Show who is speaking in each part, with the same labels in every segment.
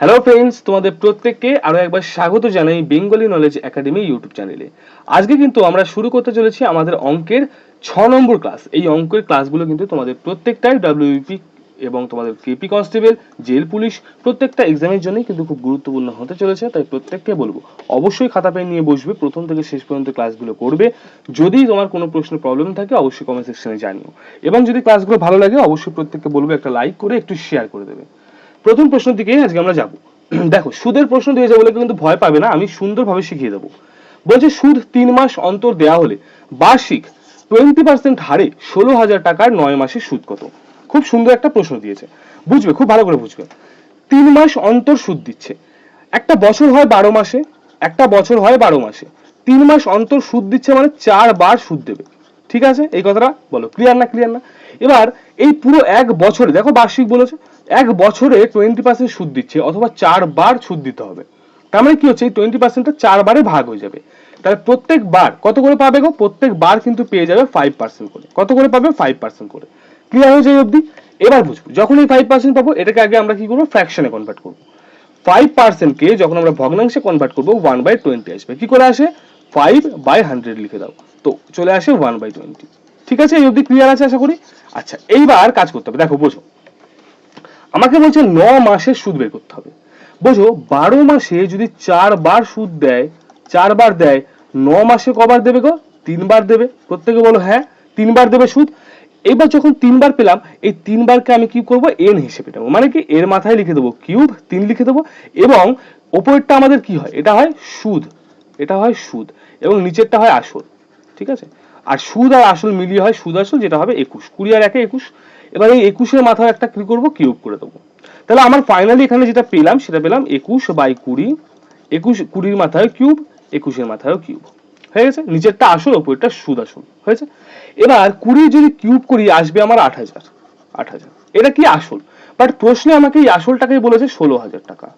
Speaker 1: Hello friends তোমাদের প্রত্যেককে আরও একবার স্বাগত জানাই বেঙ্গলি নলেজ একাডেমি ইউটিউব চ্যানেলে আজকে কিন্তু আমরা শুরু করতে চলেছি আমাদের অঙ্কের ছ নম্বর ক্লাস এই অঙ্কের ক্লাসগুলো কিন্তু তোমাদের প্রত্যেকটাই ডাব্লিউপি এবং তোমাদের কেপি কনস্টেবল জেল পুলিশ প্রত্যেকটা এক্সামের জন্যই কিন্তু খুব গুরুত্বপূর্ণ হতে চলেছে, তাই প্রত্যেককে বলব, অবশ্যই খাতা পেন নিয়ে বসবে, প্রথম থেকে শেষ পর্যন্ত ক্লাসগুলো করবে। যদি তোমার কোনো প্রশ্ন প্রবলেম থাকে, অবশ্যই কমেন্ট সেকশনে জানিও। এবং যদি ক্লাসগুলো ভালো লাগে, অবশ্যই প্রত্যেককে বলব একটা লাইক করে, একটু শেয়ার করে দেবে। প্রথম প্রশ্নের দিকে আজকে আমরা যাব। দেখো, সুদের প্রশ্ন দিয়েছে বলে কিন্তু ভয় পাবে না, আমি সুন্দরভাবে শিখিয়ে দেবো। বলছে, সুদ তিন মাস অন্তর দেয়া হলে বার্ষিক টোয়েন্টি পার্সেন্ট হারে ষোলো হাজার টাকার নয় মাসের সুদ কত? খুব সুন্দর একটা প্রশ্ন দিয়েছে। বুঝবে, খুব ভালো করে বুঝবে। তিন মাস অন্তর সুদ দিচ্ছে। একটা বছর হয় বারো মাসে, একটা বছর হয় বারো মাসে। তিন মাস অন্তর সুদ দিচ্ছে মানে চার বার সুদ দেবে। ঠিক আছে? এই কথাটা বলো ক্লিয়ার না ক্লিয়ার না? এবার এই পুরো এক বছরে, দেখো বার্ষিক বলেছে এক বছরে টোয়েন্টি পার্সেন্ট সুদ দিচ্ছে অথবা চারবার সুদ দিতে হবে। তার মানে কি হচ্ছে? এই টোয়েন্টি পার্সেন্টটা চারবারে ভাগ হয়ে যাবে। তাহলে প্রত্যেকবার কত করে পাবে গো? প্রত্যেকবার কিন্তু পেয়ে যাবে ফাইভ পার্সেন্ট করে। কত করে পাবে? ফাইভ পার্সেন্ট করে। ক্লিয়ার হয়েছে এই অবধি? এবার বুঝব, যখন এই ফাইভ পার্সেন্ট পাবো, এটাকে আগে আমরা কি করব? ফ্র্যাকশনে কনভার্ট করব। ফাইভ পার্সেন্টকে যখন আমরা ভগ্নাংশে কনভার্ট করব ওয়ান বাই টোয়েন্টি আসবে। কি করে আসে? ফাইভ বাই হান্ড্রেড লিখে দাও। তো চলে আসে ওয়ান বাই টোয়েন্টি ঠিক আছে? এই অবধি ক্লিয়ার আছে আশা করি? আচ্ছা এইবার কাজ করতে হবে। দেখো, বোঝো। আমাকে বলছে ন মাসের সুদ বের করতে হবে। বোঝো, বারো মাসে যদি চারবার সুদ দেয়, চারবার দেয়, ন মাসে কবার দেবে গো? তিনবার দেবে। প্রত্যেকে বলো হ্যাঁ তিনবার দেবে সুদ। এবার যখন তিনবার পেলাম, এই তিনবারকে আমি কি করব? এন হিসেবে নেব। মানে কি? এর মাথায় লিখে দেবো। কিউব, তিন লিখে দেবো। এবং ওপরেরটা আমাদের কি হয়? এটা হয় সুদ। এটা হয় সুদ। এবং নিচেরটা হয় আসল। ঠিক আছে? আর সুদ আর আসল মিলিয়ে হয় সুদ আসল, যেটা হবে একুশ। কুড়ি আর একে একুশ। এবার এই একুশের মাথায় একটা কি করব? কিউব করে দেবো। তাহলে আমার ফাইনালি এখানে যেটা পেলাম, সেটা পেলাম একুশ বাই কুড়ি। একুশ, কুড়ির মাথায় কিউব, একুশের মাথায়ও কিউব। হয়ে গেছে? নিচেরটা আসল, ওপরেরটা সুদ আসল। হয়েছে? এবার কুড়ি যদি কিউব করি, আসবে আমার আট হাজার। আট হাজার। এটা কি আসল? বাট প্রশ্নে আমাকে এই আসলটাকেই বলেছে ষোলো হাজার টাকা।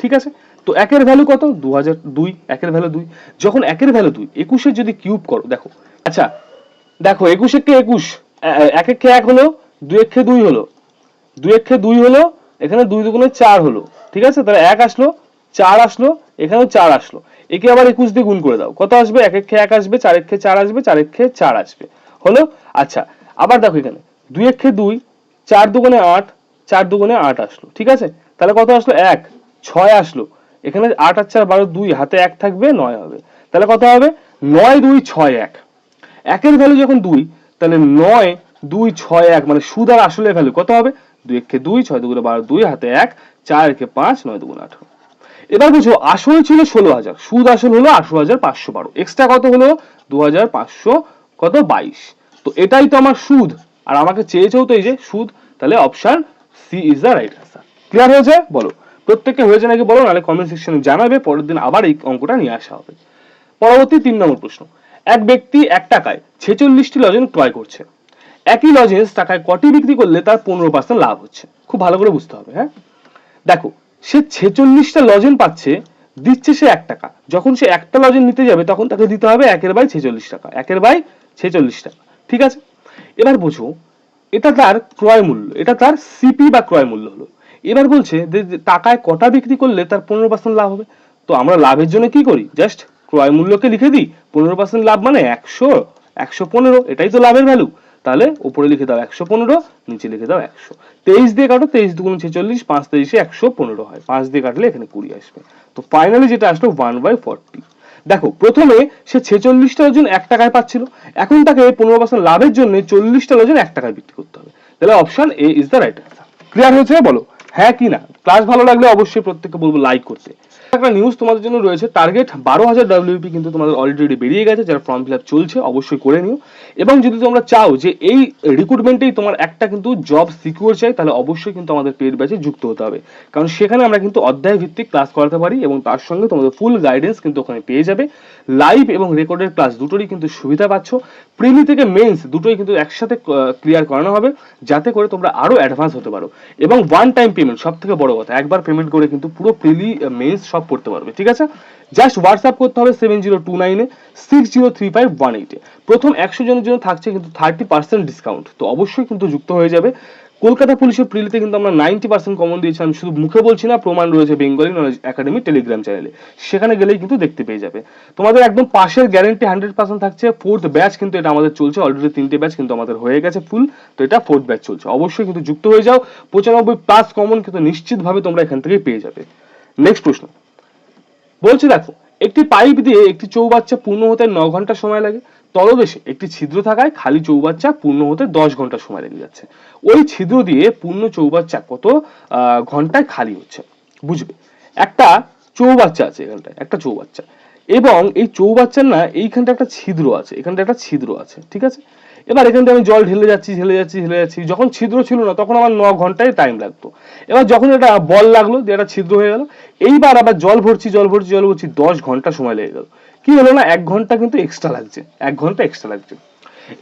Speaker 1: ঠিক আছে? তো একের ভ্যালু কত? দু হাজার দুই। একের ভ্যালু দুই। যখন একের ভ্যালু দুই, একুশের যদি কিউব করো, দেখো। আচ্ছা দেখো একুশ? একে একুশ একে এক হলো? দুই একে দুই হলো। দুই একে দুই হলো, এখানে দুই দুগুণে চার হলো। ঠিক আছে? তাহলে এক আসলো, চার আসলো, এখানেও চার আসলো। একে আবার একুশ দিয়ে গুণ করে দাও। কত আসবে? এক একে এক আসবে, চার একে চার আসবে, চার একে চার আসবে। হলো? আচ্ছা আবার দেখো এখানে। দুই একে দুই, চার দুগুণে আট, চার দুগুণে আট আসলো। ঠিক আছে? তাহলে কত আসলো? এক। ছয় আসলো। এখানে আট আর চার বারো দুই, হাতে এক থাকবে, নয় হবে। তাহলে কত হবে? নয় দুই, ছয় এক। একের ভ্যালু যখন দুই, তাহলে নয় দুই ছয় এক মানে সুদ আর আসলে ভ্যালু কত হবে? দুই একে দুই, ছয় দুগুণে বারো, দুই হাতে এক, চার একে পাঁচ, নয় দুগুণ আঠারো। এবার বুঝো, আসল ছিল ষোলো হাজার। সুদ আসল হলো আঠারো হাজার পাঁচশো বারো। এক্সট্রা কত হলো? দু হাজার পাঁচশো কত? বাইশ। তো এটাই তো আমার সুদ। আর আমাকে চেয়েছেও তো এই যে সুদ। তাহলে option C is the right answer clear হয়েছে? বলো। প্রত্যেককে হয়েছে নাকি বলো? নাহলে কমেন্ট সেকশনে জানাবে। পরের দিন আবার এই অঙ্কটা নিয়ে আসা হবে। পরবর্তী তিন নম্বর প্রশ্ন। এক ব্যক্তি এক টাকায় ছেচল্লিশটি লজেন ক্রয় করছে। একই লজেন্স টাকায় কটি বিক্রি করলে তার পনেরো পার্সেন্ট লাভ হচ্ছে। খুব ভালো করে বুঝতে হবে হ্যাঁ? দেখো, সে ছেচল্লিশটা লজেন পাচ্ছে, দিচ্ছে সে এক টাকা। যখন সে একটা লজেন নিতে যাবে, তখন তাকে দিতে হবে একের বাই ছেচল্লিশ টাকা, একের বাই ছেচল্লিশ টাকা, ঠিক আছে? এবার বোঝো, এটা তার ক্রয় মূল্য, এটা তার সিপি বা ক্রয় মূল্য হলো। এবার বলছে যে টাকায় কটা বিক্রি করলে তার পনেরো পার্সেন্ট লাভ হবে। তো আমরা লাভের জন্য কি করি? জাস্ট ক্রয় মূল্যকে লিখে দিই, পনেরো পার্সেন্ট লাভ মানে একশো একশো পনেরো, এটাই তো লাভের ভ্যালু তাহলে উপরে লিখে দাও একশো পনেরো, নিচে লিখে দাও একশো। তেইশ দিয়ে কাটো, তেইশ দুগুণ ছেচল্লিশ, পাঁচ তেইশে একশো পনেরো হয়। পাঁচ দিয়ে কাটলে এখানে কুড়ি আসবে। তো ফাইনালি যেটা আসলো ওয়ান বাই ফর্টি দেখো, প্রথমে সে ছেচল্লিশটা ওজন এক টাকায় পাচ্ছিল। এখন তাকে পনেরো পার্সেন্ট লাভের জন্য চল্লিশটা ওজন এক টাকায় বিক্রি করতে হবে। তাহলে option A is the right clear হয়েছে? বলো। হ্যাঁ কি না? ক্লাস ভালো লাগলে অবশ্যই প্রত্যেককে বলব লাইক করতে। একটা নিউজ তোমাদের জন্য রয়েছে। টার্গেট বারো হাজার ডাব্লিউপি কিন্তু তোমাদের অলরেডি বেরিয়ে গেছে, যারা ফর্ম ফিল আপ চলছে, অবশ্যই করে নিও। এবং যদি তোমরা চাও যে এই রিক্রুটমেন্টেই তোমার একটা কিন্তু জব সিকিউর চাই, তাহলে অবশ্যই কিন্তু আমাদের পেড ব্যাচে যুক্ত হতে হবে। কারণ সেখানে আমরা কিন্তু অধ্যায় ভিত্তিক ক্লাস করাতে পারি এবং তার সঙ্গে তোমাদের ফুল গাইডেন্স কিন্তু ওখানে পেয়ে যাবে। লাইভ এবং রেকর্ডেড ক্লাস দুটোরই কিন্তু সুবিধা পাচ্ছ। প্রিলি থেকে মেন্স দুটোই কিন্তু একসাথে ক্লিয়ার করানো হবে, যাতে করে তোমরা আরও অ্যাডভান্স হতে পারো। এবং ওয়ান টাইম পেমেন্ট সব থেকে বড় কথা, একবার পেমেন্ট করে কিন্তু পুরো প্রিলি মেন্স সব পড়তে পারবে, ঠিক আছে? জাস্ট হোয়াটসঅ্যাপ করতে হবে সেভেন জিরো টু নাইনে six zero three five one এইটে প্রথম একশো জনের জন্য থাকছে কিন্তু থার্টি পার্সেন্ট ডিসকাউন্ট তো অবশ্যই কিন্তু যুক্ত হয়ে যাবে। কলকাতা পুলিশের প্রিলিতে কিন্তু আমরা নাইনটি পার্সেন্ট কমন দিয়েছি, আমি শুধু মুখে বলছি না, প্রমাণ রয়েছে বেঙ্গলি নলেজ একাডেমি টেলিগ্রাম চ্যানেলে সেখানে গেলেই কিন্তু দেখতে পেয়ে যাবে। তোমাদের একদম পাশের গ্যারেন্টি হান্ড্রেড পার্সেন্ট থাকছে ফোর্থ ব্যাচ কিন্তু এটা আমাদের চলছে অলরেডি তিনটে ব্যাচ কিন্তু আমাদের হয়ে গেছে ফুল তো এটা ফোর্থ ব্যাচ চলছে। অবশ্যই কিন্তু যুক্ত হয়ে যাও, পঁচানব্বই প্লাস কমন কিন্তু নিশ্চিতভাবে তোমরা এখান থেকে পেয়ে যাবে। নেক্সট প্রশ্ন। বলছি দেখো, একটি পাইপ দিয়ে একটি চৌবাচ্চা পূর্ণ হতে ন ঘণ্টা সময় লাগে, তলদেশে একটি ছিদ্র থাকায় খালি চৌবাচ্চা পূর্ণ হতে দশ ঘণ্টা সময় লেগে যাচ্ছে। ওই ছিদ্র দিয়ে পূর্ণ চৌবাচ্চা কত ঘন্টায় খালি হচ্ছে, বুঝবে? একটা চৌবাচ্চা আছে এখানটায়, একটা চৌবাচ্চা। এবং এই চৌবাচ্চার না এইখানটা একটা ছিদ্র আছে এখানটা একটা ছিদ্র আছে, ঠিক আছে? এবার এখান থেকে আমি জল ঢেলে যাচ্ছি ঢেলে যাচ্ছি ঢেলে যাচ্ছি। যখন ছিদ্র ছিল না, তখন আমার ন ঘন্টায় টাইম লাগতো। এবার যখন এটা বল লাগল যে একটা ছিদ্র হয়ে গেল, এইবার আবার জল ভরছি জল ভরছি জল ভরছি, দশ ঘণ্টা সময় লেগে গেল। কি হলো না, এক ঘণ্টা কিন্তু এক্সট্রা লাগছে, এক ঘণ্টা এক্সট্রা লাগছে।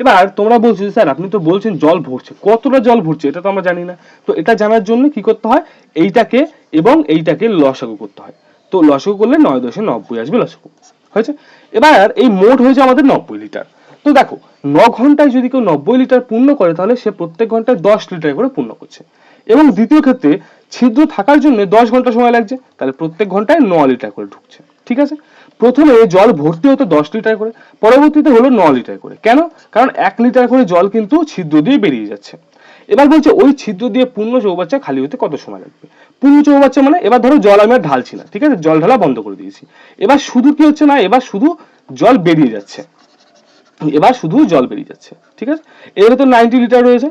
Speaker 1: এবার তোমরা বলছো স্যার, আপনি তো বলছেন জল ভরছে, কতটা জল ভরছে, এটা তো আমরা জানি না। তো এটা জানার জন্য কি করতে হয়, এইটাকে এবং এইটাকে লসাগু করতে হয়। তো লসাগু করলে নয় দশে নব্বই আসবে লসাগু। হয়েছে? এবার এই মোট হয়েছে আমাদের নব্বই লিটার। তো দেখো, ন ঘন্টায় যদি কেউ নব্বই লিটার পূর্ণ করে, তাহলে সে প্রত্যেক ঘন্টায় দশ লিটার করে পূর্ণ করছে। এবং দ্বিতীয় ক্ষেত্রে, ছিদ্র থাকার জন্য দশ ঘণ্টা সময় লাগছে, তাহলে প্রত্যেক ঘন্টায় ন লিটার করে ঢুকছে, ঠিক আছে? প্রথমে জল ভর্তি হতো দশ লিটার করে, পরবর্তীতে হলো ন লিটার করে। কেন? কারণ এক লিটার করে জল কিন্তু ছিদ্র দিয়ে বেরিয়ে যাচ্ছে। এবার বলছে, ওই ছিদ্র দিয়ে পূর্ণ চৌবাচ্চা খালি হতে কত সময় লাগবে? পূর্ণ চৌবাচ্চা মানে এবার ধরো জল আমি আর ঢালছি না, ঠিক আছে? জল ঢালা বন্ধ করে দিয়েছি। এবার শুধু কি হচ্ছে না, এবার শুধু জল বেরিয়ে যাচ্ছে। এবার শুধু জল বেরিয়ে যাচ্ছে, ঠিক আছে? এর তো নাইনটি লিটার রয়েছে।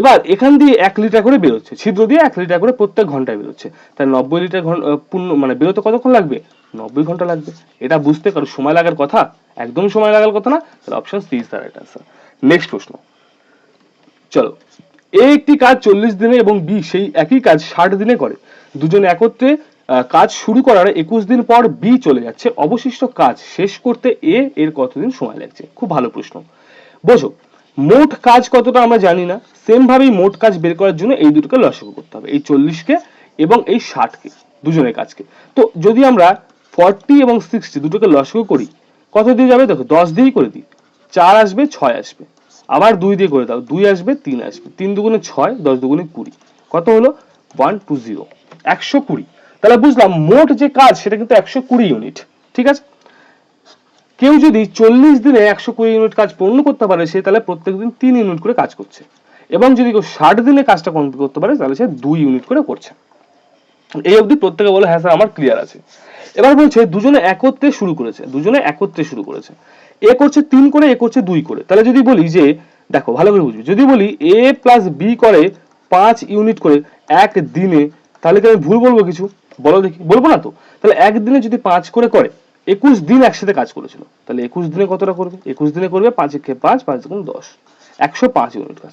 Speaker 1: এবার এখান দিয়ে এক লিটার করে বেরোচ্ছে, ছিদ্র দিয়ে এক লিটার করে প্রত্যেক ঘন্টায় বেরোচ্ছে। তাই নব্বই লিটার পূর্ণ মানে বেরোতে কতক্ষণ লাগবে? নব্বই ঘণ্টা লাগবে। এটা বুঝতে কারও সময় লাগার কথা? একদম সময় লাগার কথা না? তাহলে option C the right answer next প্রশ্ন। চলো। এ একটি কাজ চল্লিশ দিনে এবং বি সেই একই কাজ ষাট দিনে করে। দুজন একত্রে কাজ শুরু করার একুশ দিন পর বি চলে যাচ্ছে। অবশিষ্ট কাজ শেষ করতে এ এর কতদিন সময় লাগছে? খুব ভালো প্রশ্ন। বোঝো, মোট কাজ কতটা আমরা জানি না। সেম ভাবেই মোট কাজ বের করার জন্য এই দুটোকে লসাগু করতে হবে। এই চল্লিশকে এবং এই ষাটকে, দুজনের কাজকে। তো যদি আমরা ফর্টি এবং সিক্সটি দুটোকে লসাগু করি, কত দিয়ে যাবে? দেখো, দশ দিয়েই করে দিই। চার আসবে, ছয় আসবে। আবার দুই দিয়ে করে দাও, দুই আসবে, তিন আসবে। তিন দুগুণে ছয়, দশ দুগুণে কুড়ি। কত হলো? ওয়ান টু জিরো একশো কুড়ি। তাহলে বুঝলাম মোট যে কাজ সেটা কিন্তু একশো কুড়ি ইউনিট ঠিক আছে? কেউ যদি চল্লিশ দিনে একশো কুড়ি ইউনিট কাজ পূর্ণ করতে পারে, সে তাহলে প্রত্যেক দিন তিন ইউনিট করে কাজ করছে। এবং যদি কেউ ষাট দিনে কাজটা কমপ্লিট করতে পারে, তাহলে সে দুই ইউনিট করে করছে। এই অবধি প্রত্যেকে বলে হ্যাঁ স্যার আমার ক্লিয়ার আছে। এবার বলছে, দুজনে একত্রে শুরু করেছে, দুজনে একত্রে শুরু করেছে। এ করছে তিন করে, এ করছে দুই করে। তাহলে যদি বলি যে, দেখো, ভালো করে বুঝবি। যদি বলি এ প্লাস বি করে পাঁচ ইউনিট করে এক দিনে, তাহলে কি আমি ভুল বলব কিছু? বলো দেখি, বলব না তো? তাহলে একদিনে যদি পাঁচ করে করে, একুশ দিন একসাথে কাজ করেছিল। তাহলে একুশ দিনে কতটা করবে? একুশ দিনে করবে পাঁচ একে পাঁচ পাঁচ দুগুণ দশ। একশো পাঁচ ইউনিট কাজ।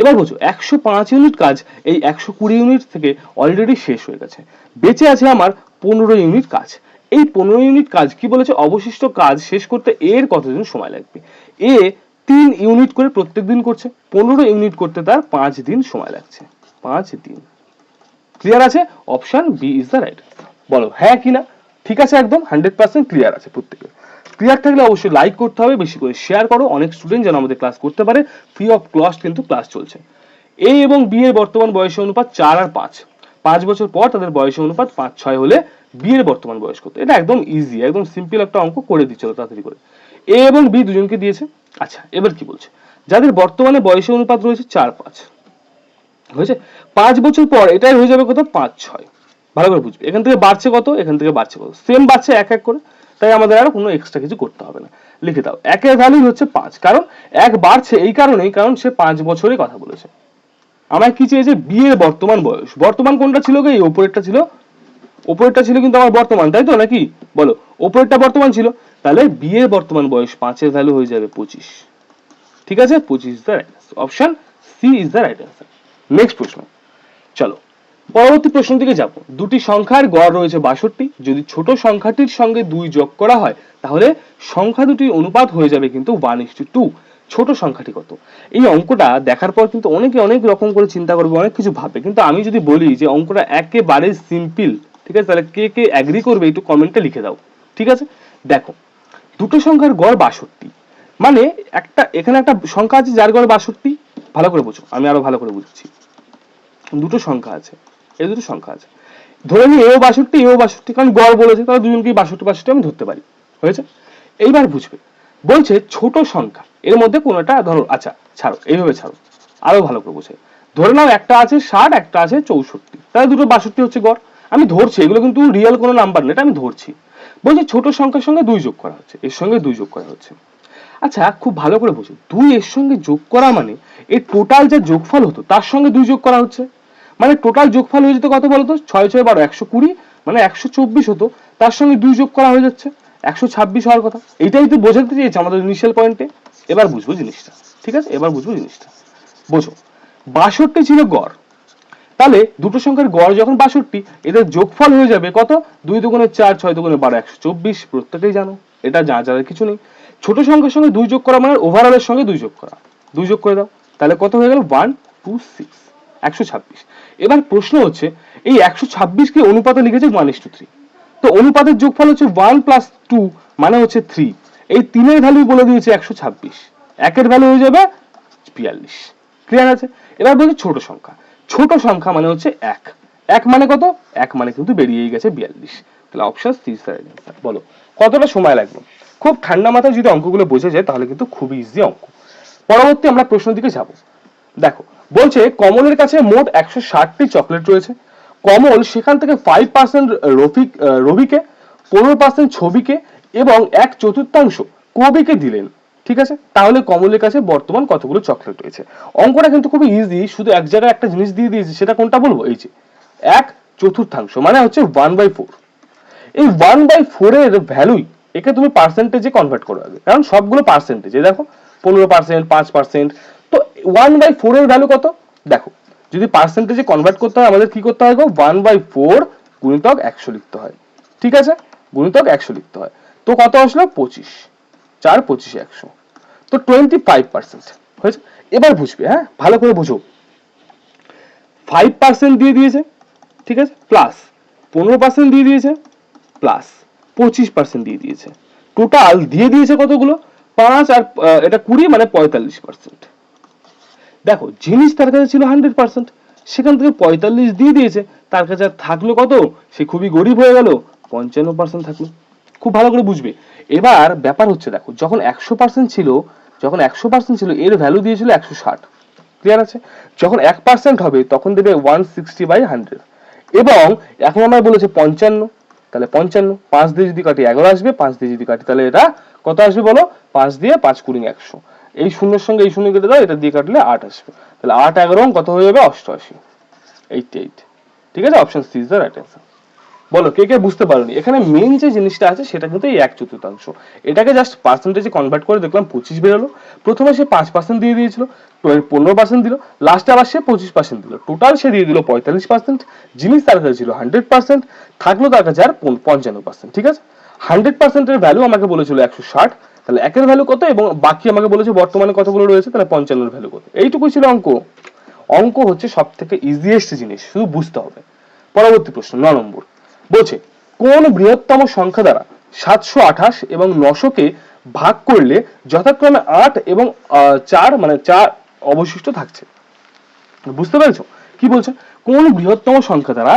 Speaker 1: এবার বলছো একশো পাঁচ ইউনিট কাজ এই একশো কুড়ি ইউনিট থেকে অলরেডি শেষ হয়ে গেছে। বেঁচে আছে আমার পনেরো ইউনিট কাজ। এই পনেরো ইউনিট কাজ কি বলেছে? অবশিষ্ট কাজ শেষ করতে এর কতদিন সময় লাগবে? এ তিন ইউনিট করে প্রত্যেক দিন করছে, পনেরো ইউনিট করতে তার পাঁচ দিন সময় লাগছে। পাঁচ দিন। ক্লিয়ার আছে? Option B is the right বলো হ্যাঁ কি না? ঠিক আছে একদম হান্ড্রেড পার্সেন্ট ক্লিয়ার আছে প্রত্যেকের ক্লিয়ার থাকলে অবশ্যই লাইক করতে হবে, বেশি করে শেয়ার করো। অনেক স্টুডেন্ট যেন আমাদের ক্লাস করতে পারে। ফ্রি অফ কস্ট কিন্তু ক্লাস চলছে। এ এবং বি এর বর্তমান বয়সের অনুপাত চার আর পাঁচ। পাঁচ বছর পর তাদের বয়সের অনুপাত পাঁচ, ছয় হলে বি এর বর্তমান বয়স কত? এটা একদম ইজি একদম সিম্পল একটা অঙ্ক করে দিচ্ছ তাড়াতাড়ি করে। এ এবং বি দুজনকে দিয়েছে। আচ্ছা এবার কি বলছে? যাদের বর্তমানে বয়সের অনুপাত রয়েছে চার, পাঁচ। হয়েছে? পাঁচ বছর পর এটাই হয়ে যাবে কত? পাঁচ, ছয়। ভালো করে বুঝবে। এখান থেকে বাড়ছে কত? এখান থেকে বাড়ছে কত? সেম বাড়ছে এক এক করে। তাই আমাদের আর কোনো এক্সট্রা কিছু করতে হবে না। লিখে দাও। একের ভ্যালু হচ্ছে পাঁচ। কারণ এক বাড়ছে এই কারণেই, কারণ সে পাঁচ বছরের কথা বলেছে। আমার কি চেয়েছে? বিয়ের বর্তমান বয়স। বর্তমান কোনটা ছিল এই ওপরেরটা ছিল? ওপরেরটা ছিল কিন্তু আমার বর্তমান, তাই তো নাকি? বলো, ওপরেরটা বর্তমান ছিল। তাহলে বিয়ের বর্তমান বয়স পাঁচের ভ্যালু হয়ে যাবে পঁচিশ। ঠিক আছে? পঁচিশ the right option C is the right answer next প্রশ্ন। চলো, পরবর্তী প্রশ্ন দিকে যাব। দুটি সংখ্যার গড় রয়েছে বাষট্টি। যদি ছোট সংখ্যাটির সঙ্গে দুই যোগ করা হয়, তাহলে সংখ্যা দুটির অনুপাত হয়ে যাবে কিন্তু ওয়ান ইস টু ছোট সংখ্যাটি কত? এই অঙ্কটা দেখার পর কিন্তু অনেকে অনেক রকম করে চিন্তা করবে, অনেক কিছু ভাববে। কিন্তু আমি যদি বলি যে অঙ্কটা একেবারে সিম্পল ঠিক আছে? তাহলে কে কে অ্যাগ্রি করবে একটু কমেন্টে লিখে দাও, ঠিক আছে? দেখো, দুটো সংখ্যার গড় বাষট্টি। মানে একটা, এখানে একটা সংখ্যা আছে যার গড় বাষট্টি ভালো করে বোঝো, আমি আরও ভালো করে বুঝছি। দুটো সংখ্যা আছে এই দুটো সংখ্যা আছে। ধরে নিই এও বাষট্টি এও বাষট্টি, কারণ গড় বলেছে, তাহলে দুজনকেই বাষট্টি বাষট্টি আমি ধরতে পারি। হয়েছে? এইবার বুঝবে। বলছে ছোট সংখ্যা, এর মধ্যে কোনোটা ধরো আচ্ছা ছাড়ো, এইভাবে ছাড়ো, আরও ভালো করে বুঝে ধরে নাও একটা আছে ষাট, একটা আছে চৌষট্টি, তাহলে দুটো বাষট্টি হচ্ছে গড়। আমি ধরছি, এগুলো কিন্তু রিয়েল কোনো নাম্বার না, এটা আমি ধরছি। বলছে ছোট সংখ্যার সঙ্গে দুই যোগ করা হচ্ছে, এর সঙ্গে দুই যোগ করা হচ্ছে। আচ্ছা খুব ভালো করে বুঝো। দুই এর সঙ্গে যোগ করা মানে এর টোটাল যে যোগফল হতো, তার সঙ্গে দুই যোগ করা হচ্ছে। মানে টোটাল যোগফল হয়ে যেত কত বলতো ছয় ছয় বারো, একশো কুড়ি মানে একশো চব্বিশ হতো। তার সঙ্গে দুই যোগ করা হয়ে যাচ্ছে। একশো ছাব্বিশ হওয়ার কথা। এইটাই তো বোঝাতে চেয়েছে আমাদের ইনিশিয়াল পয়েন্টে এবার বুঝব জিনিসটা, ঠিক আছে? এবার বুঝব জিনিসটা। বোঝো, বাষট্টি ছিল গড়। তাহলে দুটো সংখ্যার গড় যখন বাষট্টি, এদের যোগফল হয়ে যাবে কত? দুই দুগুণে চার, ছয় দুগুণে বারো, একশো চব্বিশ। প্রত্যেকেই জানো, এটা যা যার কিছু নেই। ছোট সংখ্যার সঙ্গে দুই যোগ করা মানে ওভারঅলের সঙ্গে দুই যোগ করা। দুই যোগ করে দাও। তাহলে কত হয়ে গেল? ওয়ান টু সিক্স একশো ছাব্বিশ। এবার প্রশ্ন হচ্ছে, এই একশো ছাব্বিশকে অনুপাতে লিখেছে ওয়ান ইস টু থ্রি তো অনুপাতের যোগফল হচ্ছে ওয়ান প্লাস টু মানে হচ্ছে থ্রি এই তিনের ভ্যালু বলে দিয়েছে একশো ছাব্বিশ। একের ভ্যালু হয়ে যাবে বিয়াল্লিশ। ক্লিয়ার আছে? এবার বলছি ছোট সংখ্যা। ছোট সংখ্যা মানে হচ্ছে এক। এক মানে কত? এক মানে কিন্তু বেরিয়েই গেছে বিয়াল্লিশ। তাহলে অপশন সি স্যার বলো, কতটা সময় লাগবে? খুব ঠান্ডা মাথায় যদি অঙ্কগুলো বোঝা যায়, তাহলে কিন্তু খুবই ইজি অঙ্ক। পরবর্তী আমরা প্রশ্ন দিকে যাব। দেখো, বলছে কমলের কাছে মোট একশো ষাটটি চকলেট রয়েছে। কমল সেখান থেকে ফাইভ পার্সেন্ট রফিক রবিকে, পনেরো পার্সেন্ট ছবিকে এবং এক চতুর্থাংশ কবিকে দিলেন। ঠিক আছে? তাহলে কমলের কাছে বর্তমান কতগুলো চকলেট রয়েছে? অঙ্কটা কিন্তু খুবই ইজি শুধু এক জায়গায় একটা জিনিস দিয়ে দিয়েছে, সেটা কোনটা বলব? এই যে, এক চতুর্থাংশ মানে হচ্ছে ওয়ান বাই ফোর এই ওয়ান বাই ফোর এর ভ্যালুই একে তুমি পার্সেন্টেজে কনভার্ট করো আগে। কারণ সবগুলো পার্সেন্টেজে দেখো, পনেরো পার্সেন্ট পাঁচ পার্সেন্ট তো ওয়ান বাই ফোর এর ভ্যালু কত? দেখো, যদি পার্সেন্টেজে কনভার্ট করতে হয়, আমাদের কি করতে হয় ওয়ান বাই ফোর গুণিতক একশো লিখতে হয়। ঠিক আছে? গুণিতক একশো লিখতে হয়। তো কত আসলো? পঁচিশ। চার, পঁচিশে একশো। তো টোয়েন্টি ফাইভ পার্সেন্ট হয়েছে? এবার বুঝবে হ্যাঁ? ভালো করে বুঝো। ফাইভ পার্সেন্ট দিয়ে দিয়েছে। ঠিক আছে? প্লাস পনেরো পার্সেন্ট দিয়ে দিয়েছে। প্লাস পঁচিশ পার্সেন্ট দিয়ে দিয়েছে। টোটাল দিয়ে দিয়েছে কতগুলো? পাঁচ আর এটা কুড়ি মানে পঁয়তাল্লিশ পার্সেন্ট দেখো, জিনিস তার কাছে ছিল হান্ড্রেড পার্সেন্ট সেখান থেকে পঁয়তাল্লিশ দিয়ে দিয়েছে। তার কাছে আর থাকল কত? সে খুবই গরিব হয়ে গেল। পঞ্চান্ন পার্সেন্ট থাকল। খুব ভালো করে বুঝবে। এবার ব্যাপার হচ্ছে, দেখো, যখন একশো পার্সেন্ট ছিল, যখন একশো পার্সেন্ট ছিল, এর ভ্যালু দিয়েছিল একশো ষাট। ক্লিয়ার আছে? যখন এক পার্সেন্ট হবে, তখন দেবে ওয়ান সিক্সটি বাই হান্ড্রেড এবং এখন আমরা বলেছে পঞ্চান্ন। তাহলে পঞ্চান্ন, পাঁচ দিয়ে যদি কাটি এগারো আসবে, পাঁচ দিয়ে যদি কাটি, তাহলে এটা কত আসবে বলো? পাঁচ দিয়ে পাঁচ কুড়ি একশো। এই শূন্যের সঙ্গে এই শূন্য কেটে দাও, এটা দিয়ে কাটলে আট আসবে। তাহলে আট এগারো, কত হয়ে যাবে? অষ্টআশি। এইটটি এইট ঠিক আছে? Option C is the right answer বলো, কে কে বুঝতে পারোনি? এখানে মেন যে জিনিসটা আছে, সেটা কিন্তু এই এক চতুর্থাংশ। এটাকে জাস্ট পার্সেন্টেজে কনভার্ট করে দেখলাম পঁচিশ বেরোলো। প্রথমে সে পাঁচ পার্সেন্ট দিয়ে দিয়েছিল পনেরো পার্সেন্ট দিল লাস্টে আবার সে পঁচিশ পার্সেন্ট দিল। টোটাল সে দিয়ে দিল পঁয়তাল্লিশ পার্সেন্ট জিনিস তার কাছে ছিল হান্ড্রেড পার্সেন্ট থাকল তার কাছে আর পঞ্চান্ন পার্সেন্ট ঠিক আছে? হান্ড্রেড পার্সেন্টের ভ্যালু আমাকে বলেছিল একশো ষাট, তাহলে একের ভ্যালু কত এবং বাকি আমাকে বলেছে বর্তমানে কতগুলো রয়েছে, তাহলে পঞ্চান্নর ভ্যালু কত? এইটুকুই ছিল অঙ্ক। অঙ্ক হচ্ছে সব থেকে ইজিয়েস্ট জিনিস, শুধু বুঝতে হবে। পরবর্তী প্রশ্ন, ন নম্বর। বলছে, কোন বৃহত্তম সংখ্যা দ্বারা সাতশো আঠাশ এবং নশোকে ভাগ করলে যথাক্রমে আট এবং চার মানে চার অবশিষ্ট থাকছে। বুঝতে পেরেছ? কি বলছে? কোন বৃহত্তম সংখ্যা দ্বারা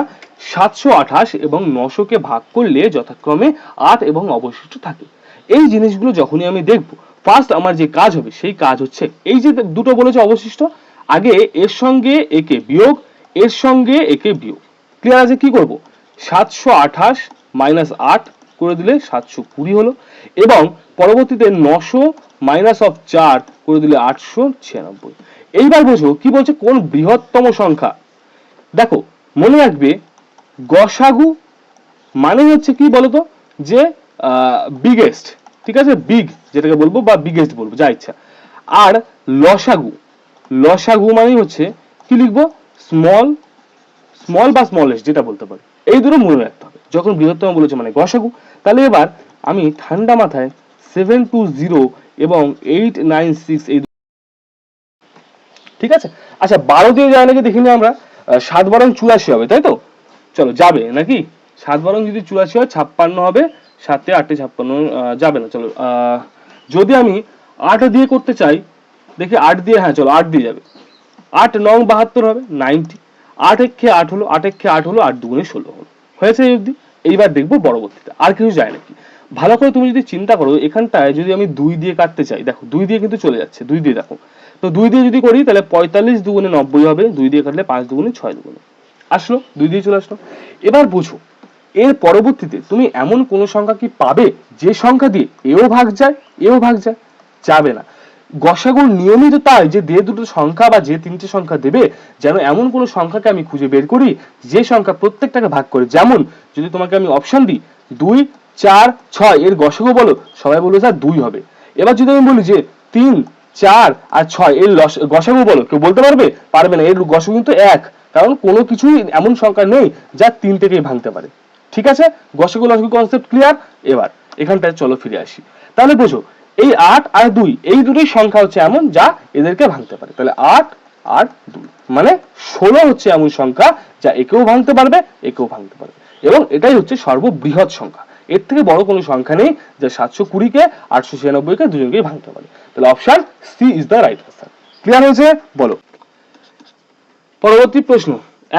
Speaker 1: সাতশো আঠাশ এবং নশোকে ভাগ করলে যথাক্রমে আট এবং অবশিষ্ট থাকে। এই জিনিসগুলো যখনই আমি দেখব ফার্স্ট আমার যে কাজ হবে, সেই কাজ হচ্ছে, এই যে দুটো বলেছে অবশিষ্ট, আগে এর সঙ্গে একে বিয়োগ, এর সঙ্গে একে বিয়োগ। ক্লিয়ার আছে? কি করব? সাতশো আঠাশ মাইনাস আট করে দিলে সাতশো কুড়ি হলো এবং পরবর্তীতে নশো মাইনাস অফ চার করে দিলে আটশো ছিয়ানব্বই। এইবার বোঝো কি বলছে কোন বৃহত্তম সংখ্যা? দেখো, মনে রাখবে গসাগু মানে হচ্ছে কি বলতো? যে বিগেস্ট ঠিক আছে? বিগ যেটাকে বলব বা বিগেস্ট বলব, যা ইচ্ছা। আর লসাগু লসাগু মানে হচ্ছে কি লিখব? স্মল স্মল বা স্মলেস্ট যেটা বলতে পারি। এই দুটো মনে রাখতে হবে। যখন বৃহত্তম বলেছে মানে গসাগু, তাহলে এবার আমি ঠান্ডা মাথায় সেভেন টু জিরো এবং এইট নাইন সিক্স এই ঠিক আছে? আচ্ছা বারো দিয়ে যায় নাকি দেখিনি আমরা? সাত বরং চুরাশি হবে, তাই তো? চলো, যাবে নাকি? সাত বরং যদি চুরাশি হয়, ছাপ্পান্ন হবে। সাতে আটে ছাপ্পান্ন যাবে না, চলো। যদি আমি আট দিয়ে করতে চাই, দেখি আট দিয়ে হ্যাঁ চলো, আট দিয়ে যাবে। আট নং বাহাত্তর হবে নাইনটি আট একে আট হলো আট একে আট হলো, আট দুগুণে ষোলো হলো। হয়েছে অবধি? এইবার দেখব পরবর্তীতে, আর কিছু যায় নাকি? ভালো করে তুমি যদি চিন্তা করো, এখানটায় যদি আমি দুই দিয়ে কাটতে চাই, দেখো, দুই দিয়ে কিন্তু চলে যাচ্ছে, দুই দিয়ে দেখো। তো দুই দিয়ে যদি করি, তাহলে পঁয়তাল্লিশ দুগুণে নব্বই হবে, দুই দিয়ে কাটলে পাঁচ দুগুণে ছয় দুগুণে। আসলো, দুই দিয়ে চলে আসলো। এবার বুঝো, এর পরবর্তীতে তুমি এমন কোন সংখ্যা কি পাবে, যে সংখ্যা দিয়ে এও ভাগ যায়, এও ভাগ যায়, যাবে না। গসাগুর নিয়মিত তাই যে যে দুটো সংখ্যা বা যে তিনটে সংখ্যা দেবে, যেন এমন কোনো সংখ্যাকে আমি খুঁজে বের করি, যে সংখ্যা প্রত্যেকটাকে ভাগ করে। যেমন, যদি তোমাকে আমি অপশন দিই, দুই, চার, ছয়, এর গসাগু বলো, সবাই বলবে স্যার দুই হবে। এবার যদি আমি বলি যে তিন, চার আর ছয়, এর গসাগু বলো, কেউ বলতে পারবে? পারবে না, এর গসাগু কিন্তু এক। কারণ কোনো কিছুই এমন সংখ্যা নেই যা তিন থেকেই ভাঙতে পারে। ঠিক আছে? গসাগু লসাগু কনসেপ্ট ক্লিয়ার এবার, এখানটায় চলো ফিরে আসি। তাহলে বোঝো এই আট আর দুই, এই দুটোই সংখ্যা হচ্ছে এমন যা এদেরকে ভাঙতে পারে। তাহলে আট আর দুই মানে ষোলো হচ্ছে এমন সংখ্যা যা একেও ভাঙতে পারবে, একেও ভাঙতে পারবে। এবং এটাই হচ্ছে সর্ববৃহৎ সংখ্যা। এর থেকে বড় কোনো সংখ্যা নেই যা সাতশো কুড়িকে, আটশো ছিয়ানব্বইকে দুজনকেই ভাঙতে পারে। তাহলে option C is the right answer clear হয়েছে? বলো। পরবর্তী প্রশ্ন।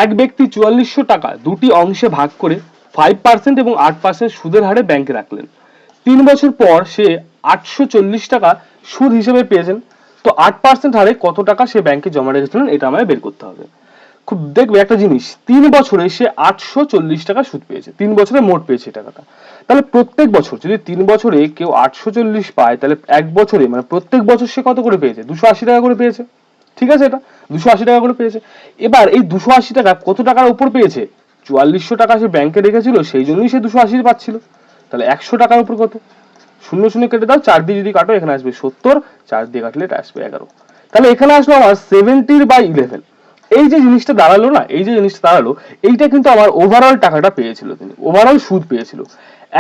Speaker 1: এক ব্যক্তি চুয়াল্লিশশো টাকা দুটি অংশে ভাগ করে ফাইভ পার্সেন্ট এবং আট পার্সেন্ট সুদের হারে ব্যাংকে রাখলেন। তিন বছর পর সে আটশো চল্লিশ টাকা সুদ হিসেবে পেয়েছেন। তো আট পার্সেন্ট হারে কত টাকা সে ব্যাংকে জমা রেখেছিলেন এটা আমায় বের করতে হবে। খুব দেখবে একটা জিনিস, তিন বছরে সে আটশো চল্লিশ টাকা সুদ পেয়েছে। তিন বছরে মোট পেয়েছে টাকাটা। তাহলে প্রত্যেক বছর যদি তিন বছরে কেউ আটশো চল্লিশ পায়, তাহলে এক বছরে মানে প্রত্যেক বছর সে কত করে পেয়েছে? দুশো আশি টাকা করে পেয়েছে। ঠিক আছে এটা? দুশো আশি টাকা করে পেয়েছে। এবার এই দুশো আশি টাকা কত টাকার উপর পেয়েছে? চুয়াল্লিশশো টাকা সে ব্যাংকে রেখেছিল, সেই জন্যই সে দুশো আশি পাচ্ছিল। তাহলে একশো টাকার উপর কত? শূন্য শূন্য কেটে দাও, চার দিয়ে যদি কাটো, এখানে আসবে সত্তর, চার দিয়ে কাটলে এটা আসবে এগারো। তাহলে এখানে আসলো আমার সেভেন্টির বাই ইলেভেন এই যে জিনিসটা দাঁড়াল না, এই যে জিনিসটা দাঁড়াল, এইটা কিন্তু আমার ওভারঅল টাকাটা পেয়েছিল তিনি ওভারঅল সুদ পেয়েছিল।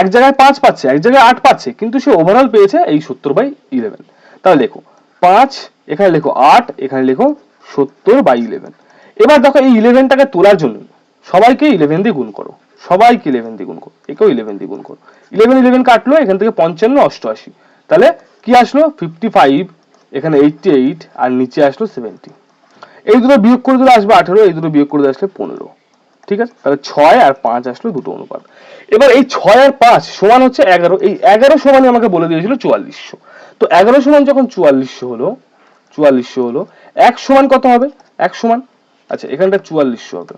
Speaker 1: এক জায়গায় পাঁচ পাচ্ছে, এক জায়গায় আট পাচ্ছে, কিন্তু সে ওভারঅল পেয়েছে এই সত্তর বাই ইলেভেন তাহলে লেখো, পাঁচ, এখানে লেখো আট, এখানে লেখো সত্তর বাই ইলেভেন এবার দেখো এই ইলেভেনটাকে তোলার জন্য সবাইকে ইলেভেন দিয়ে গুণ করো। সবাইকে ইলেভেন দিয়ে গুণ করো, একেও ইলেভেন দিয়ে গুণ করো। ইলেভেন ইলেভেন কাটলো, এখান থেকে পঞ্চান্ন, অষ্টআশি। তাহলে কি আসলো? ফিফটি ফাইভ এখানে এইটটি এইট আর নিচে আসলো সেভেন্টি এই দুটো বিয়োগ করে দিলে আসবে আঠেরো, এই দুটো বিয়োগ করে দিলে আসলে পনেরো। ঠিক আছে? তাহলে ছয় আর পাঁচ আসলো দুটো অনুপাত। এবার এই ছয় আর পাঁচ সমান হচ্ছে এগারো। এই এগারো সমানই আমাকে বলে দিয়েছিল চুয়াল্লিশশো। তো এগারো সমান যখন চুয়াল্লিশশো হলো চুয়াল্লিশশো হলো, এক সমান কত হবে? এক সমান? আচ্ছা এখানটা চুয়াল্লিশশো হবে।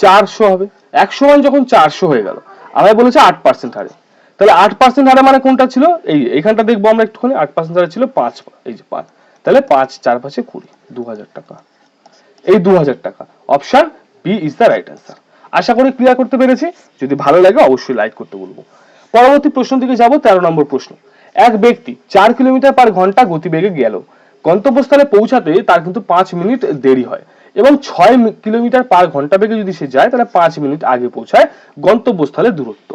Speaker 1: চারশো হবে। এক সমান যখন চারশো হয়ে গেল আমায় বলেছে আট পার্সেন্ট হারে। তাহলে আট পার্সেন্ট হারে মানে কোনটা ছিল? এই এইখানটা দেখব আমরা একটুখানি, আট পার্সেন্ট হারে ছিল পাঁচ, এই যে পাঁচ। তাহলে পাঁচ চার পাঁচে কুড়ি, দু হাজার টাকা। এই দু হাজার টাকা। Option B is the right answer. আশা করি ক্লিয়ার করতে পেরেছি। যদি ভালো লাগে অবশ্যই লাইক করতে বলব। পরবর্তী প্রশ্ন দিকে যাব, তেরো নম্বর প্রশ্ন। এক ব্যক্তি চার কিলোমিটার পার ঘণ্টা গতিবেগে গেল। গন্তব্যস্থলে পৌঁছাতে তার কিন্তু পাঁচ মিনিট দেরি হয়। এবং ছয় কিলোমিটার পার ঘণ্টা বেগে যদি সে যায়, তাহলে পাঁচ মিনিট আগে পৌঁছায় গন্তব্যস্থলের দূরত্ব।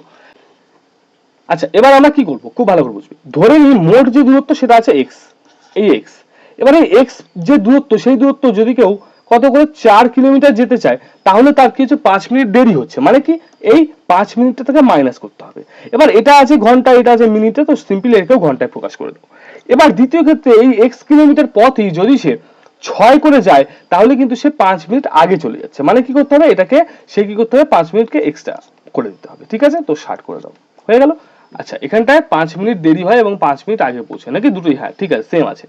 Speaker 1: আচ্ছা এবার আমরা কি করব? খুব ভালো করে বুঝবি। ধরে নিই মোট যে দূরত্ব সেটা আছে এক্স এই এক্স এবার এই এক্স যে দূরত্ব, সেই দূরত্ব যদি কেউ কত করে চার কিলোমিটার যেতে চায়, তাহলে তার কিছু পাঁচ মিনিট দেরি হচ্ছে। মানে কি? এই পাঁচ মিনিটটা থেকে মাইনাস করতে হবে। এবার এটা আছে ঘণ্টা, এটা আছে মিনিটে, তো সিম্পলি এটাকেও ঘন্টায় প্রকাশ করে দেবো। এবার দ্বিতীয় ক্ষেত্রে এই এক্স কিলোমিটার পথই যদি সে ছয় করে যায়, তাহলে কিন্তু সে পাঁচ মিনিট আগে চলে যাচ্ছে। মানে কি করতে হবে? এটাকে সে কি করতে হবে? পাঁচ মিনিটকে এক্সট্রা করে দিতে হবে। ঠিক আছে? তো ষাট করে দাও। হয়ে গেল? আচ্ছা এখানটায় পাঁচ মিনিট দেরি হয় এবং পাঁচ মিনিট আগে পৌঁছে নাকি দুটোই হ্যাঁ? ঠিক আছে সেম আছে।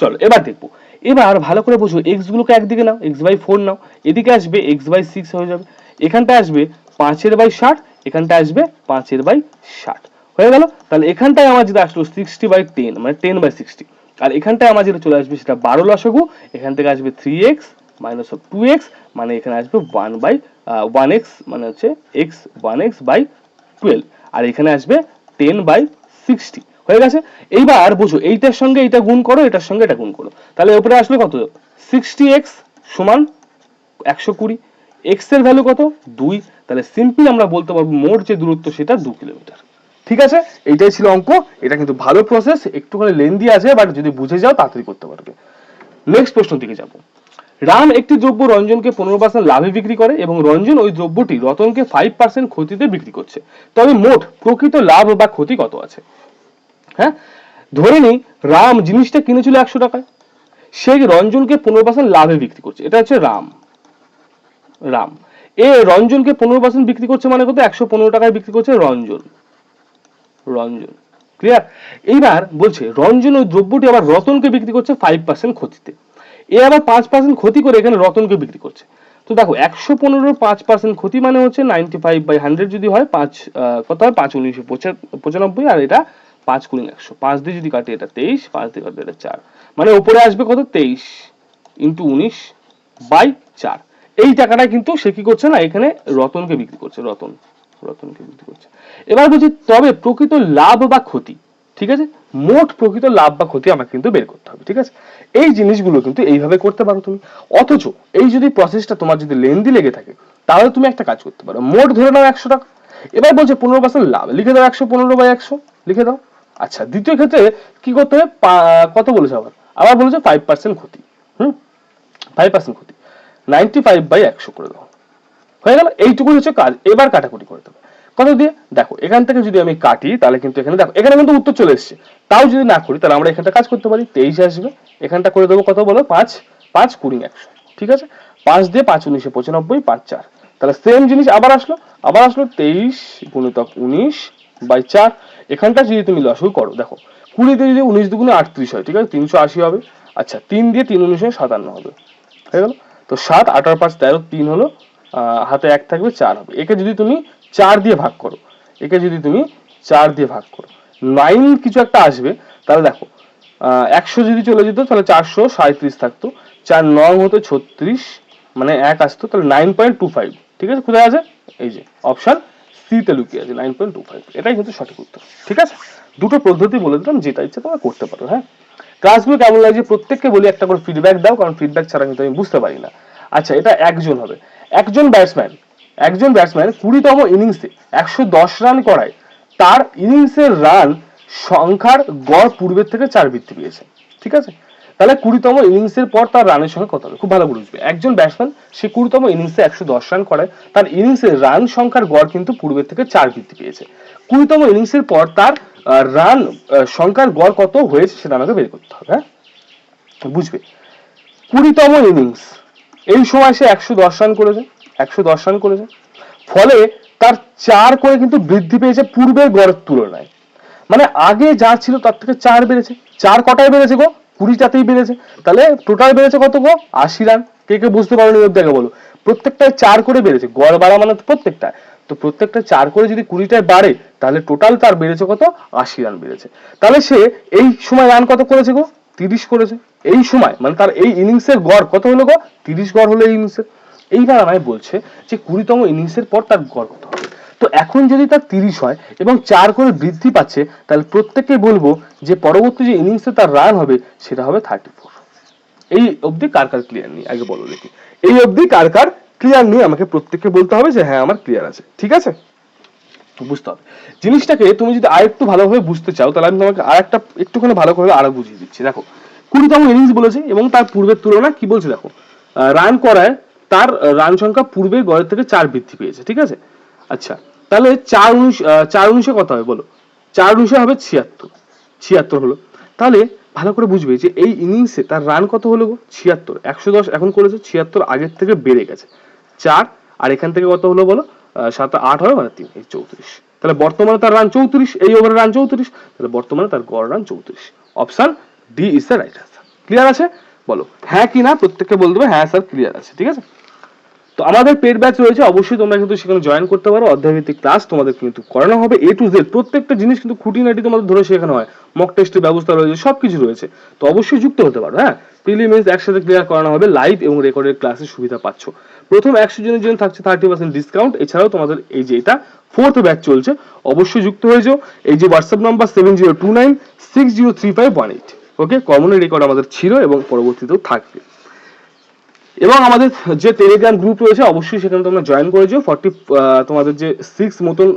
Speaker 1: চলো, এবার দেখব। এবার ভালো করে বোঝো এক্স গুলোকে একদিকে নাও এক্স বাই ফোর নাও। এদিকে আসবে এক্স বাই সিক্স হয়ে যাবে। এখানটায় আসবে পাঁচের বাই ষাট, এখানটায় আসবে পাঁচের বাই ষাট। হয়ে গেল? তাহলে এখানটায় আমার যেটা আসলো সিক্সটি বাই টেন মানে টেন বাই সিক্সটি আর এখানটায় আমার যেটা চলে আসবে সেটা বারো লসগু, এখান থেকে আসবে three X minus of two X মানে এখানে আসবে ওয়ান বাই ওয়ান এক্স মানে হচ্ছে X one X by twelve আর এখানে আসবে টেন বাই সিক্সটি হয়ে গেছে? এইবার বুঝো, এইটার সঙ্গে এটা গুণ করো, এটার সঙ্গে এটা গুণ করো, তাহলে উপরে আসবে কত? সিক্সটি এক্স সমান একশো কুড়ি এক্সের ভ্যালু কত? দুই, তাহলে সিম্পলি আমরা বলতে পারব মোট যে দূরত্ব সেটা দু কিলোমিটার ঠিক আছে? এইটাই ছিল অঙ্ক। এটা কিন্তু ভালো প্রসেস একটুখানি লেন্দি আছে বাট যদি বুঝে যাও, তাড়াতাড়ি করতে পারবে। নেক্সট প্রশ্ন দিকে যাব। রাম একটি দ্রব্য রঞ্জনকে পনেরো পার্সেন্ট লাভে বিক্রি করে এবং রঞ্জন ওই দ্রব্যটি রতনকে ফাইভ পার্সেন্ট ক্ষতিতে বিক্রি করছে। তবে মোট প্রকৃত লাভ বা ক্ষতি কত আছে? হ্যাঁ? ধরে নিই, রাম জিনিসটা কিনেছিল একশো টাকায়। সে রঞ্জনকে পনেরো পার্সেন্ট লাভে বিক্রি করছে। এটা হচ্ছে রাম। রাম। এ রঞ্জনকে পনেরো পার্সেন্ট বিক্রি করছে মানে কত? একশো পনেরো টাকায় বিক্রি করছে রঞ্জন। রঞ্জন। ক্লিয়ার এইবার বলছে, রঞ্জন ওই দ্রব্যটি আবার রতনকে বিক্রি করছে ফাইভ পার্সেন্ট ক্ষতিতে। এ আবার পাঁচ পার্সেন্ট ক্ষতি করে এখানে রতনকে বিক্রি করছে। তো দেখো, একশো পনেরো পাঁচ পার্সেন্ট ক্ষতি মানে হচ্ছে নাইনটি ফাইভ বাই হান্ড্রেড যদি হয়, পাঁচ কত হয়? পাঁচ উনিশশো পঁচানব্বই, আর এটা পাঁচ কুড়ি একশো। পাঁচ দিয়ে যদি কাটে, এটা তেইশ, পাঁচ দিয়ে কাটে, এটা চার। মানে উপরে আসবে কত? তেইশ ইন্টু উনিশ বাই চার। এই টাকাটা কিন্তু সে কি করছে না, এখানে রতনকে বিক্রি করছে, রতন। রতনকে বিক্রি করছে এবার বলছি তবে প্রকৃত লাভ বা ক্ষতি, ঠিক আছে? মোট প্রকৃত লাভ বা ক্ষতি আমাকে কিন্তু বের করতে হবে, ঠিক আছে? এই জিনিসগুলো কিন্তু এইভাবে করতে পারো তুমি। অথচ এই যদি প্রসেসটা তোমার যদি লেন্দি লেগে থাকে, তাহলে তুমি একটা কাজ করতে পারো। মোট ধরে নাও একশো টাকা। এবার বলছে পনেরো পার্সেন্ট লাভ। লিখে দাও একশো পনেরো বাই একশো। লিখে দাও। আচ্ছা দ্বিতীয় ক্ষেত্রে কি করতে হবে? কত বলেছে আবার? আবার বলেছে ফাইভ পার্সেন্ট ক্ষতি। হুম? ফাইভ পার্সেন্ট ক্ষতি। নাইনটি ফাইভ বাই একশো করে দাও। হয়ে গেল, এইটুকুই হচ্ছে কাজ। এবার কাটাকুটি করে দেবে। কত দিয়ে? দেখো, এখান থেকে যদি আমি কাটি, তাহলে কিন্তু এখানে দেখো, এখানে কিন্তু উত্তর চলে এসেছে। তাও যদি না করি, তাহলে আমরা এখানটা কাজ করতে পারি। তেইশ আসবে। এখানটা করে দেবো কত বলো? পাঁচ। পাঁচ কুড়ি একশো। ঠিক আছে? পাঁচ দিয়ে পাঁচ উনিশে পঁচানব্বই, পাঁচ চার। তাহলে সেম জিনিস আবার আসলো। আবার আসলো তেইশ গুণিতক উনিশ বাই চার। এখানটা যদি তুমি লসও করো, দেখো, কুড়ি দিয়ে যদি উনিশ দুগুণে আটত্রিশ হয়, ঠিক আছে? তিনশো আশি হবে। আচ্ছা তিন দিয়ে তিন উনিশে সাতান্ন হবে। হয়ে গেল? তো সাত, আঠারো, পাঁচ, তেরো, তিন হলো হাতে এক থাকবে, চার হবে। একে যদি তুমি চার দিয়ে ভাগ করো, একে যদি তুমি চার দিয়ে ভাগ করো নাইন কিছু একটা আসবে, তাহলে দেখো একশো যদি চলে যেত, তাহলে চারশো সাঁত্রিশ থাকতো। চার নং হতো ছত্রিশ মানে এক আসতো, তাহলে নাইন পয়েন্ট টু ফাইভ ঠিক আছে? কোথায় আছে? এই যে অপশন সিতে লুকিয়ে আছে নাইন পয়েন্ট টু ফাইভ এটাই কিন্তু সঠিক উত্তর, ঠিক আছে? দুটো পদ্ধতি বলে দিলাম, যেটা ইচ্ছে তোমরা করতে পারো হ্যাঁ? ক্লাসগুলো কেমন লাগছে? প্রত্যেককে বলি, একটা করে ফিডব্যাক দাও, কারণ ফিডব্যাক ছাড়া কিন্তু আমি বুঝতে পারি না। আচ্ছা এটা একজন হবে। একজন ব্যাটসম্যান একজন ব্যাটসম্যান কুড়িতম ইনিংসে একশো দশ রান করায়। তার ইনিংসের রান সংখ্যার গড় পূর্বের থেকে চার বৃদ্ধি পেয়েছে। ঠিক আছে? তাহলে কুড়িতম ইনিংসের পর তার রানের সংখ্যা কত হবে। খুব ভালো বুঝবে। একজন ব্যাটসম্যান সে কুড়িতম ইনিংসে একশো দশ রান করায় তার ইনিংসের রান সংখ্যার গড় কিন্তু পূর্বের থেকে চার বৃদ্ধি পেয়েছে। কুড়িতম ইনিংসের পর তার রান সংখ্যার গড় কত হয়েছে সেটা আমাকে বের করতে হবে হ্যাঁ? বুঝবে? কুড়িতম ইনিংস এই সময় সে একশো দশ রান করেছে, একশো দশ রান করেছে। ফলে তার চার করে কিন্তু বৃদ্ধি পেয়েছে পূর্বের গড়ের তুলনায়। মানে আগে যা ছিল তার থেকে চার বেড়েছে। চার কটায় বেড়েছে গো? কুড়িটাতেই বেড়েছে। তাহলে টোটাল বেড়েছে কত গো? আশি রান। কে কে বুঝতে পারো দেখে বলো। প্রত্যেকটায় চার করে বেড়েছে। গড় বাড়া মানে প্রত্যেকটায়। তো প্রত্যেকটা চার করে যদি কুড়িটায় বাড়ে, তাহলে টোটাল তার বেড়েছে কত? আশি রান বেড়েছে। তাহলে সে এই সময় রান কত করেছে গো? তিরিশ করেছে। এই সময় মানে তার এই ইনিংসের গড় কত হলো গো? তিরিশ গড় হলো এই ইনিংসের এইবার আমায় বলছে যে কুড়িতম ইনিংসের পর তার গড় কত হবে। তো এখন যদি তার তিরিশ হয় এবং চার করে বৃদ্ধি পাচ্ছে, তাহলে প্রত্যেককে বলব যে পরবর্তী যে ইনিংসে তার রান হবে, সেটা হবে থার্টি ফোর এই অবধি কার কার ক্লিয়ার নিয়ে আগে বলো দেখি। এই অবধি কার কার ক্লিয়ার নিয়ে আমাকে প্রত্যেককে বলতে হবে যে হ্যাঁ আমার ক্লিয়ার আছে। ঠিক আছে? বুঝতে হবে। জিনিসটাকে তুমি যদি আরেকটু ভালোভাবে বুঝতে চাও, তাহলে আমি তোমাকে আর একটা একটুখানি ভালো করে আরও বুঝিয়ে দিচ্ছি। দেখো, কুড়িতম ইনিংস বলেছে এবং তার পূর্বের তুলনায় কি বলছে দেখো? রান করায় তার রান সংখ্যা পূর্বের গড়ের থেকে চার বৃদ্ধি পেয়েছে, ঠিক আছে? আচ্ছা তাহলে চার উনিশ চার উনিশে কত হবে বলো? চার উনিশে হবে ছিয়াত্তর। ছিয়াত্তর হলো। তাহলে ভালো করে বুঝবে যে এই ইনিংসে তার রান কত হলো গো? ছিয়াত্তর। একশো দশ এখন করেছে, ছিয়াত্তর আগের থেকে বেড়ে গেছে। চার, আর এখান থেকে কত হলো বলো? সাত আট হবে মানে তিন, এই চৌত্রিশ। তাহলে বর্তমানে তার রান চৌত্রিশ, এই ওভারে রান চৌত্রিশ, তাহলে বর্তমানে তার গড় রান চৌত্রিশ। Option D is the right answer clear আছে? বলো হ্যাঁ কি না, প্রত্যেককে বলে দেবে হ্যাঁ স্যার ক্লিয়ার আছে, ঠিক আছে? তো আমাদের পেড ব্যাচ রয়েছে, অবশ্যই তোমরা কিন্তু সেখানে জয়েন করতে পারো। অধ্যায়ভিত্তিক ক্লাস তোমাদের কিন্তু করানো হবে। এ টু জেড প্রত্যেকটা জিনিস কিন্তু খুঁটিনাটি তোমাদের ধরে শেখানো হয়। মক টেস্টের ব্যবস্থা রয়েছে, সবকিছু রয়েছে। তো অবশ্যই যুক্ত হতে পারো হ্যাঁ? প্রিলিমিনস একসাথে ক্লিয়ার করানো হবে লাইভ এবং রেকর্ডেড ক্লাসের সুবিধা পাচ্ছ। প্রথম একশো জনের জন্য থাকছে থার্টি পার্সেন্ট ডিসকাউন্ট এছাড়াও তোমাদের এই যে এটা ফোর্থ ব্যাচ চলছে। অবশ্যই যুক্ত হয়ে যাও। এই যে WhatsApp number seven zero two nine six zero three five one eight okay কমনের record আমাদের ছিল এবং পরবর্তীতেও থাকবে। এবং আমাদের যে টেলিগ্রাম গ্রুপ রয়েছে, অবশ্যই সেখানে তোমরা জয়েন করেছ ফর্টি তোমাদের যে সিক্স মতন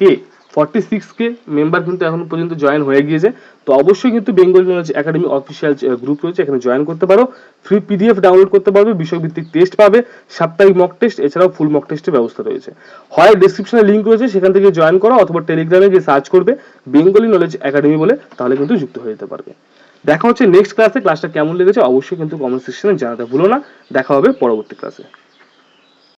Speaker 1: K forty six K member কিন্তু এখন পর্যন্ত জয়েন হয়ে গিয়েছে। তো অবশ্যই কিন্তু Bengal knowledge academy official group রয়েছে, এখানে জয়েন করতে পারো। ফ্রি পিডিএফ ডাউনলোড করতে পারবে, বিষয়ভিত্তিক টেস্ট পাবে, সাপ্তাহিক মক টেস্ট এছাড়াও ফুল মক টেস্টের ব্যবস্থা রয়েছে। হয় ডিসক্রিপশনে লিঙ্ক রয়েছে, সেখান থেকে জয়েন করো, অথবা টেলিগ্রামে গিয়ে সার্চ করবে বেঙ্গলি নলেজ একাডেমি বলে, তাহলে কিন্তু যুক্ত হয়ে যেতে পারবে। দেখা হচ্ছে নেক্সট ক্লাসে ক্লাসটা কেমন লেগেছে, অবশ্যই কিন্তু কমেন্ট সেকশনে জানাতে ভুলো না। দেখা হবে পরবর্তী ক্লাসে